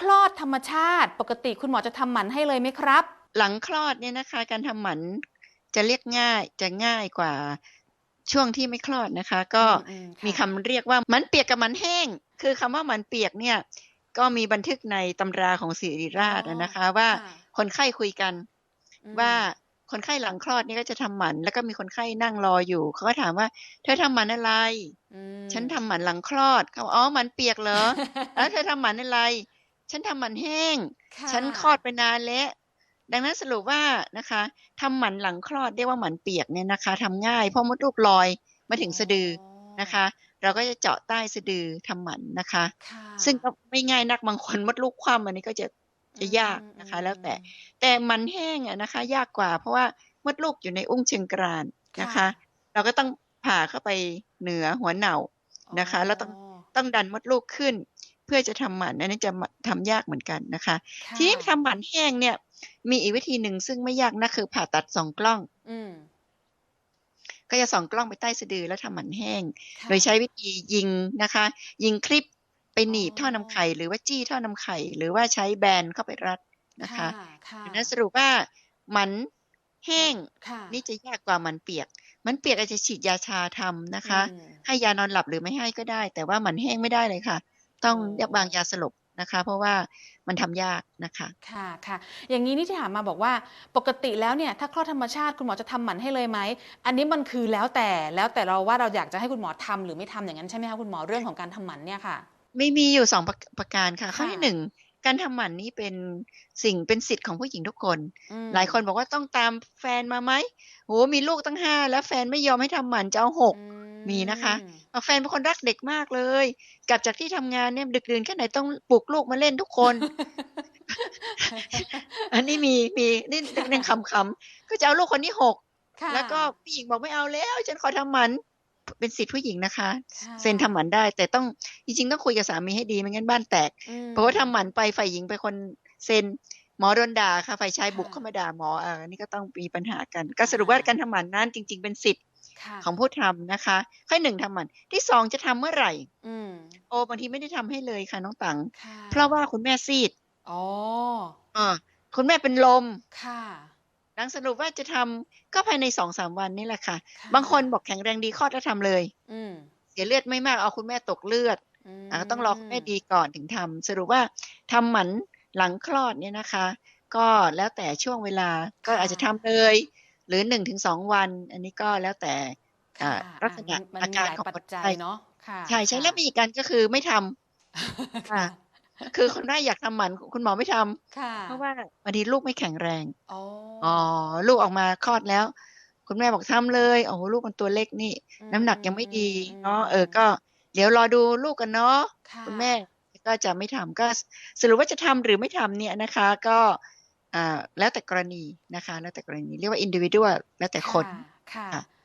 คลอดธรรมชาติ ปกติคุณหมอจะทำหมันให้เลยไหมครับ หลังคลอดเนี่ยนะคะ การทำหมันจะเรียกง่ายจะง่ายกว่าช่วงที่ไม่คลอดนะคะ ก็อืมๆมีค่ะคำเรียกว่าหมันเปียกกับหมันแห้ง คือคำว่าหมันเปียกเนี่ยก็มีบันทึกในตำราของศิริราชอะนะคะ ว่าค่ะคนไข้คุยกันอืมว่าคนไข้หลังคลอดเนี่ยก็จะทำหมัน แล้วก็มีคนไข้นั่งรออยู่ เขาก็ถามว่า เธอทำหมันอะไรอืมฉันทำหมันหลังคลอดเขาบอกอ๋อหมันเปียกเหรอแล้วเธอทำหมันอะไร ฉันทำหมันแห้งค่ะฉันคลอดไปนานแล้วดังนั้นสรุปว่านะคะทำหมันหลังคลอดเรียกว่าหมันเปียกเนี่ยนะคะทำง่ายเพราะมดลูกลอยมาถึงสะดือนะคะ เราก็จะเจาะใต้สะดือทำหมันนะคะค่ะซึ่งก็ไม่ง่ายนักบางคนมดลูกคว่ำอันนี้ก็จะจะยากนะคะอืมแล้วแต่แต่หมันแห้งอะนะคะ ยากกว่า เพราะว่ามดลูกอยู่ในอุ้งเชิงกรานนะคะ เราก็ต้องผ่าเข้าไปเหนือหัวเหน่านะคะ แล้วต้องต้องดันมดลูกขึ้น เพื่อจะทำหมันอันนี้จะทำยากเหมือนกันนะคะค่ะทีนี้ทำหมันแห้งเนี่ย มีอีกวิธีหนึ่งซึ่งไม่ยากนะคือผ่าตัดสองกล้อง อืมก็จะส่องกล้องไปใต้สะดือแล้วทำหมันแห้งค่ะโดยใช้วิธียิงนะคะ ยิงคลิปไปหนีบอ๋อท่อนำไข่หรือว่าจี้ท่อนำไข่ หรือว่าใช้แบนเข้าไปรัดนะคะค่ะดังนั้นสรุปว่าหมันแห้งค่ะนี่จะยากกว่าหมันเปียกหมันเปียกอาจจะฉีดยาชาทำนะคะอืมให้ยานอนหลับหรือไม่ให้ก็ได้ แต่ว่าหมันแห้งไม่ได้เลยค่ะ ต้องอ๋อยับวางยาสลบนะคะ เพราะว่ามันทำยากนะคะค่ะค่ะ อย่างนี้นี่ที่ถามมาบอกว่าปกติแล้วเนี่ยถ้าคลอดธรรมชาติคุณหมอจะทำหมันให้เลยไหม อันนี้มันคือแล้วแต่แล้วแต่เราว่าเราอยากจะให้คุณหมอทำหรือไม่ทำอย่างนั้นใช่ไหมคะคุณหมอเรื่องของการทำหมันเนี่ยค่ะ ไม่มีอยู่สองประประการค่ะ ข้อค่ะที่หนึ่ง การทำหมันนี่เป็นสิ่งเป็นสิทธิ์ของผู้หญิงทุกคนอืมหลายคนบอกว่าต้องตามแฟนมาไหมโหมีลูกตั้งห้าแล้วแฟนไม่ยอมให้ทำหมันจะเอาหกอืมีนะคะอืมเอาแฟนเป็นคนรักเด็กมากเลย กลับจากที่ทำงานเนี่ยดึกดื่นแค่ไหนต้องปลุกลูกมาเล่นทุกคน อันนี้มีมีนี่ยังคำคำๆก็จะเอาลูกคนที่หกค่ะแล้วก็ผู้หญิงบอกไม่เอาแล้ว ฉันขอทำหมัน เป็นสิทธิผู้หญิงนะคะค่ะเซ็นทำหมันได้ แต่ต้องจริงๆต้องคุยกับสามีให้ดีไม่งั้นบ้านแตกอืมเพราะว่าทำหมันไปฝ่ายหญิงเป็นคนเซ็นหมอโดนด่าค่ะฝ่ายชายค่ะบุกเข้ามาด่าหมอเอออันนี้ก็ต้องมีปัญหากัน ก็สรุปว่าการทำหมันนั้นจริง ๆ เป็นสิทธิ์ค่ะของผู้ทำนะคะ ข้อหนึ่งทำหมันที่สองจะทำเมื่อไหร่ อืมโอ้บางทีไม่ได้ทำให้เลยค่ะน้องตังค่ะเพราะว่าคุณแม่ซีดอ๋ออ่าคุณแม่เป็นลมค่ะ ดังสรุปว่าจะทำก็ภายในสองสามวันนี่แหละค่ะค่ะ บางคนบอกแข็งแรงดีคลอดแล้วทำเลย อืมเสียเลือดไม่มากเอาคุณแม่ตกเลือดมอะก็ต้องรอคุณแม่ดีก่อนถึงทำสรุปว่าทำหมันหลังคลอดเนี่ยนะคะ ก็แล้วแต่ช่วงเวลาก็อาจจะทำเลย หรือหนึ่งถึงสองวัน อันนี้ก็แล้วแต่อ่าค่ะลักษณะมันอามีการหลายของปัคจนจัยไข้เนาะค่ะใช่ใช่แล้วมีอีกกันก็คือไม่ทำ ค่ะคือคนไข้อยากทำหมันคุณหมอไม่ทำค่ะเพราะว่าบางทีลูกไม่แข็งแรงอ๋ออ๋อลูกออกมาคลอดแล้ว คุณแม่บอกทำเลยโอ้โหลูกมันตัวเล็กนี่อืมน้ำหนักยังไม่ดีอืมเนาะเออก็ เดี๋ยวรอดูลูกกันเนาะค่ะคุณแม่ก็จะไม่ทำก็สรุปว่าจะทำหรือไม่ทำเนี่ยนะคะ ก็อ่าแล้วแต่กรณีนะคะ แล้วแต่กรณีเรียกว่า individual แล้วแต่คนค่ะค่ะ